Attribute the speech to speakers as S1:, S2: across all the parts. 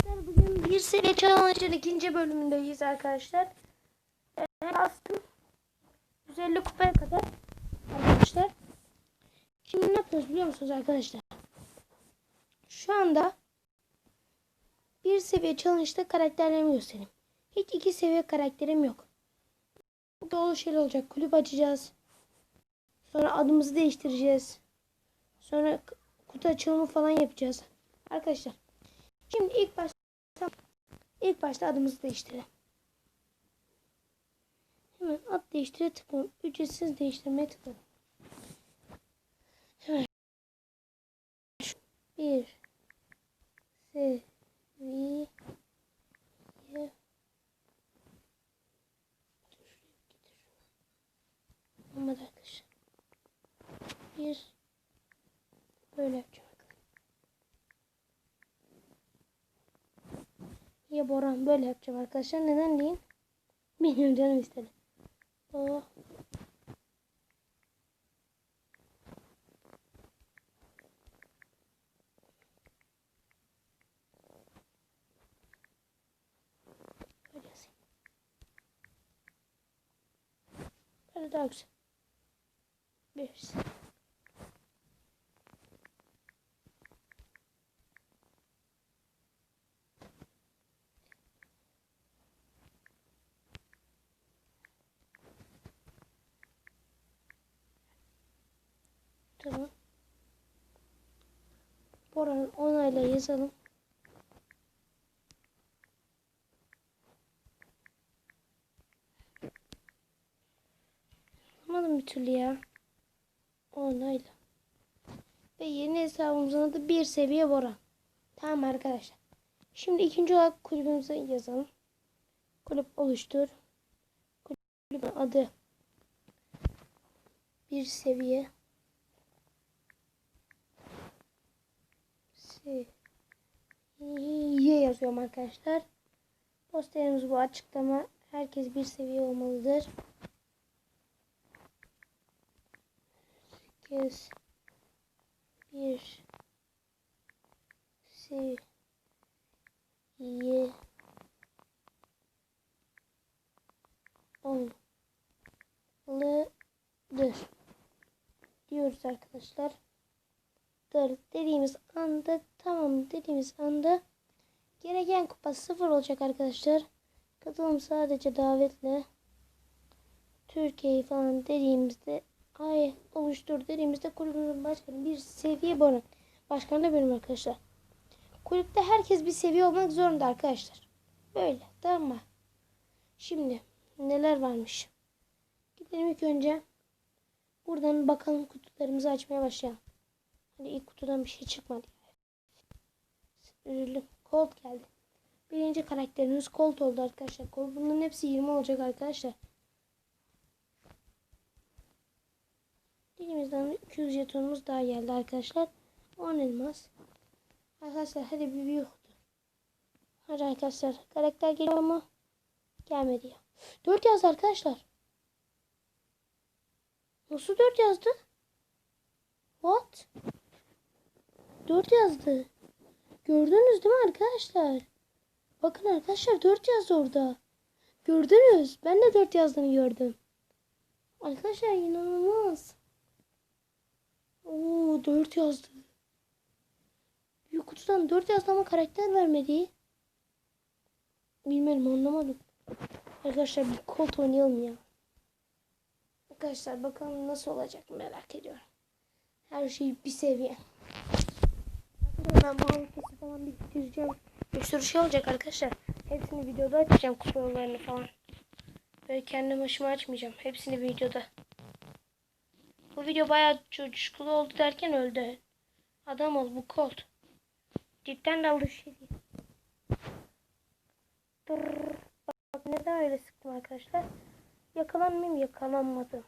S1: arkadaşlar bugün bir seviye challenge'ın ikinci bölümündeyiz arkadaşlar. Ee, bastım. 150 kupaya kadar arkadaşlar. Şimdi ne yapıyoruz biliyor musunuz arkadaşlar? Şu anda bir seviye challenge'da karakterlerimi göstereyim. Hiç iki seviye karakterim yok. Dolu şey olacak. Kulüp açacağız. Sonra adımızı değiştireceğiz. Sonra kutu açılımı falan yapacağız. Arkadaşlar Şimdi ilk başta ilk başta adımızı değiştirelim. Hemen ad değiştire tıklıyorum. Ücretsiz değiştirmeye tıkladım. Hemen bir seviye Olmadı arkadaşlar. Bir böyle yapacağım. Ya Boran böyle yapacağım arkadaşlar. Neden deyin? Benim canım istedi. Oh. Böyle daha güzel. Bir. Tamam. Boran onayla yazalım. Anlamadım bir türlü ya. Onayla. Ve yeni hesabımızın adı bir seviye Boran. Tamam arkadaşlar. Şimdi ikinci olarak kulübümüze yazalım. Kulüp oluştur. Kulübün adı bir seviye seviye yazıyorum arkadaşlar. Posterimiz bu açıklama. Herkes bir seviye olmalıdır. Herkes bir seviye olmalıdır diyoruz arkadaşlar. Dır dediğimiz anda tamam dediğimiz anda gereken kupa sıfır olacak arkadaşlar. Katılım sadece davetle Türkiye'yi falan dediğimizde ay oluştur dediğimizde kulübümüzün başkanı bir seviye boran. Başkan da benim arkadaşlar. Kulüpte herkes bir seviye olmak zorunda arkadaşlar. Böyle tamam mı? Şimdi neler varmış? Gidelim ilk önce buradan bakalım kutularımızı açmaya başlayalım. Hadi ilk kutudan bir şey çıkmadı. Üzüldüm. Colt geldi. Birinci karakterimiz Colt oldu arkadaşlar. Colt bunların hepsi 20 olacak arkadaşlar. Elimizden 200 jetonumuz daha geldi arkadaşlar. 10 elmas. Arkadaşlar hadi bir büyük kutu. Hadi arkadaşlar. Karakter geliyor mu? Gelmedi ya. 4 yazdı arkadaşlar. Nasıl 4 yazdı? What? 4 yazdı. Gördünüz değil mi arkadaşlar? Bakın arkadaşlar 4 yazdı orada. Gördünüz. Ben de 4 yazdığını gördüm. Arkadaşlar inanılmaz. Oo 4 yazdı. Büyük kutudan 4 yazdı ama karakter vermedi. Bilmiyorum anlamadım. Arkadaşlar bir kol oynayalım ya. Arkadaşlar bakalım nasıl olacak merak ediyorum. Her şey bir seviye. Ben bu haritası falan bitireceğim. Bir sürü şey olacak arkadaşlar. Hepsini videoda açacağım kupalarını falan. Böyle kendi başıma açmayacağım. Hepsini videoda. Bu video bayağı coşkulu oldu derken öldü. Adam ol bu Colt. Cidden de alış şey değil. Dur. Bak neden öyle sıktım arkadaşlar. Yakalanmayayım yakalanmadım.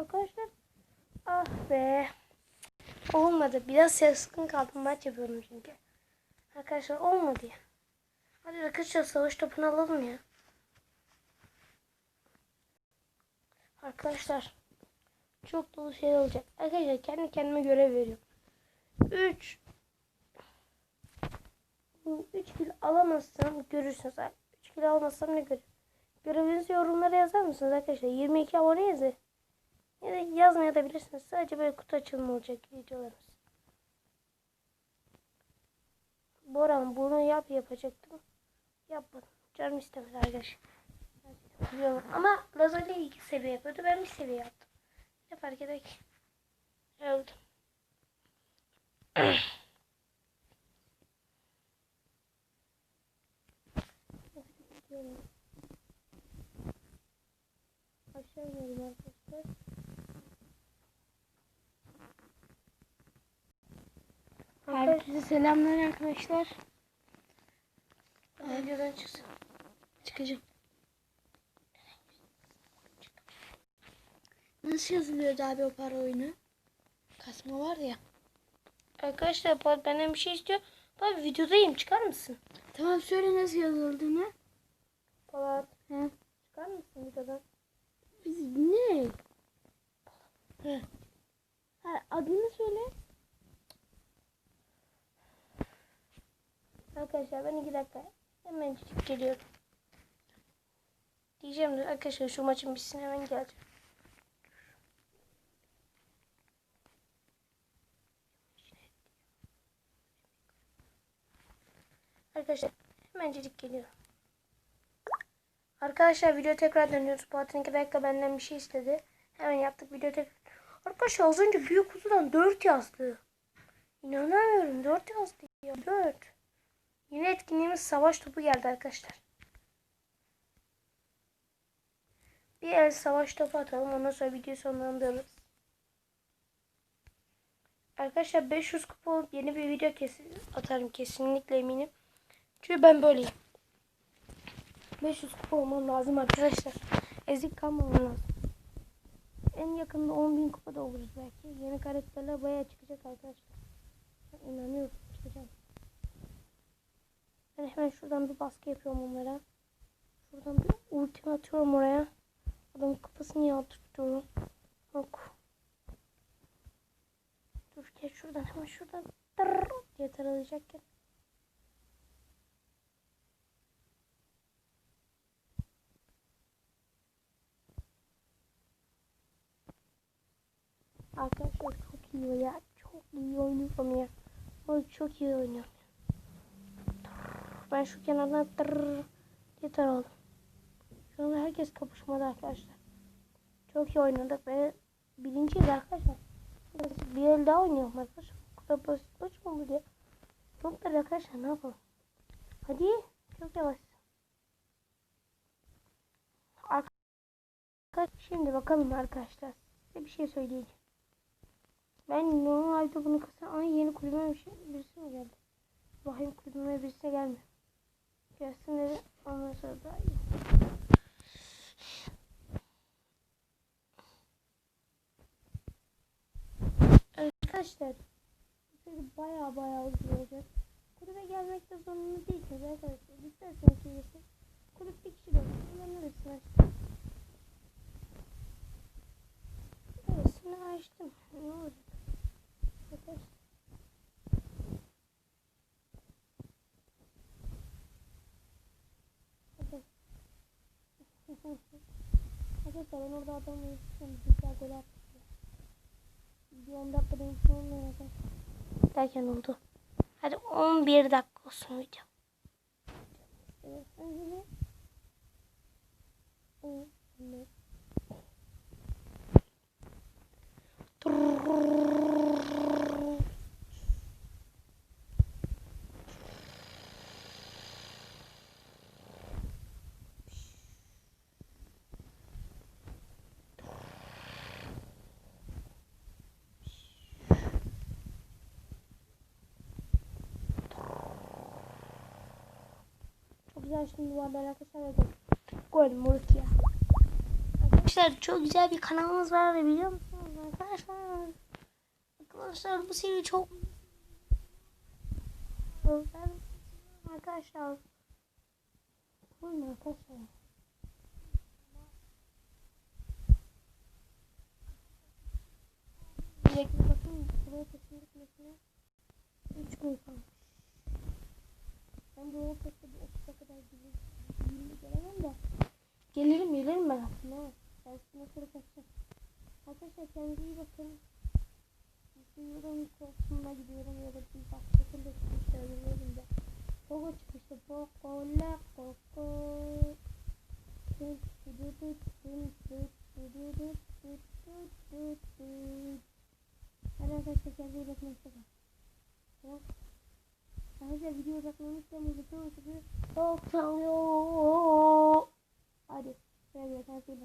S1: Arkadaşlar. Ah be. Olmadı. Biraz sıkın kaldım. Maç yapıyorum çünkü. Arkadaşlar olmadı ya. Hadi arkadaşlar savaş topunu alalım ya. Arkadaşlar. Çok dolu şey olacak. Arkadaşlar kendi kendime görev veriyorum. 3 3 kilo alamazsam görürsünüz. 3 kilo almazsam ne görür? Görevinizi yorumlara yazar mısınız arkadaşlar? 22 abone yazın. Ya da yazmaya da bilirsiniz. Sadece böyle kutu açılımı olacak videolarımız. Boran bunu yap yapacaktım. Yapmadım. Canım istemedi arkadaşlar. Ama lazerle iki seviye yapıyordu. Ben bir seviye yaptım. Ne fark eder ki? Öldüm. Aşağı inelim arkadaşlar.
S2: Herkese selamlar arkadaşlar.
S1: Videodan çıksın.
S2: Çıkacağım. Nasıl yazılıyordu abi o para oyunu? Kasma var ya.
S1: Arkadaşlar Polat benden bir şey istiyor. Bak videodayım çıkar mısın?
S2: Tamam söyle nasıl yazıldığını.
S1: Polat
S2: He.
S1: çıkar mısın videodan?
S2: Biz ne? He. Ha, adını söyle.
S1: Arkadaşlar ben iki dakika hemen geliyorum. Diyeceğim de arkadaşlar şu maçın bitsin hemen geleceğim. Arkadaşlar hemencecik geliyorum. Arkadaşlar video tekrar dönüyoruz. Polat'ın iki dakika benden bir şey istedi. Hemen yaptık video tekrar. Arkadaşlar az önce büyük kutudan 4 yazdı. İnanamıyorum 4 yazdı ya 4. Yine etkinliğimiz savaş topu geldi arkadaşlar. Bir el savaş topu atalım. Ondan sonra videoyu sonlandırırız. Arkadaşlar 500 kupa olup yeni bir video kesin atarım kesinlikle eminim. Çünkü ben böyleyim. 500 kupa olmam lazım arkadaşlar. Ezik kalmamam lazım. En yakında 10.000 kupada oluruz belki. Yeni karakterler bayağı çıkacak arkadaşlar. Ben inanıyorum çıkacağım. Ben hemen şuradan bir baskı yapıyorum onlara. Şuradan bir ultimi atıyorum oraya. Adamın kafasını yağdırtıyorum. Yok. Dur geç şuradan hemen şuradan. Tırr diye taralayacakken. Arkadaşlar çok iyi ya. Çok iyi oynuyorum ya. Çok iyi oynuyorum. Ben şu kenardan tırr diye taraldım. Şu anda herkes kapışmada arkadaşlar. Çok iyi oynadık ve birinciyiz arkadaşlar. Bir el daha oynayalım arkadaşlar. Bu kadar basit maç mı bu ya? Çok da arkadaşlar ne yapalım? Hadi çok yavaş. Şimdi bakalım arkadaşlar. Size bir şey söyleyeceğim. Ben normalde bunu kısa ama yeni kulübüme bir şey, birisi mi geldi? Bakayım kulübüme birisi gelmiyor. Gelsin dedi ondan daha iyi. Arkadaşlar bu baya baya uzun olacak. Kulübe gelmekte zorunlu değilsiniz arkadaşlar. İsterseniz gelirsin. Kulüp bir kişi de olur. Kullanırsın açtım. Böylesini açtım. Ne olacak? Arkadaşlar. Hadi. Arkadaşlar ben orada adamı yetiştim. Güzel gol attım. Bir 10 dakika benim olmuyor arkadaşlar. Derken oldu. Hadi 11 dakika olsun video. Evet. Evet. Çok güzel şimdi bu haber arkadaşlar. Gol. Gol Murkiya. Arkadaşlar çok güzel bir kanalımız var ve biliyor musunuz? Arkadaşlar. Arkadaşlar bu seri çok ben arkadaşlar. Buyurun arkadaşlar. Direkt bakın buraya mesela. 3 gün kalmış. Ben buraya tek bir 30'a kadar gelir, gelemem de. Gelirim gelirim ben aslında ama. Ben üstüne sonra kaçacağım. Arkadaşlar kendinize iyi bakın. Duyurum kursuna gidiyorum ya da bir başkasında çıkışta şey ölüyorum da. Pogo çıkışta Pogo la Pogo. Hadi arkadaşlar kendinize iyi bakın. Hoşçakalın. Arkadaşlar video uzatmamışsanız bütün çok çalıyor. Hadi. Evet, her şeyi.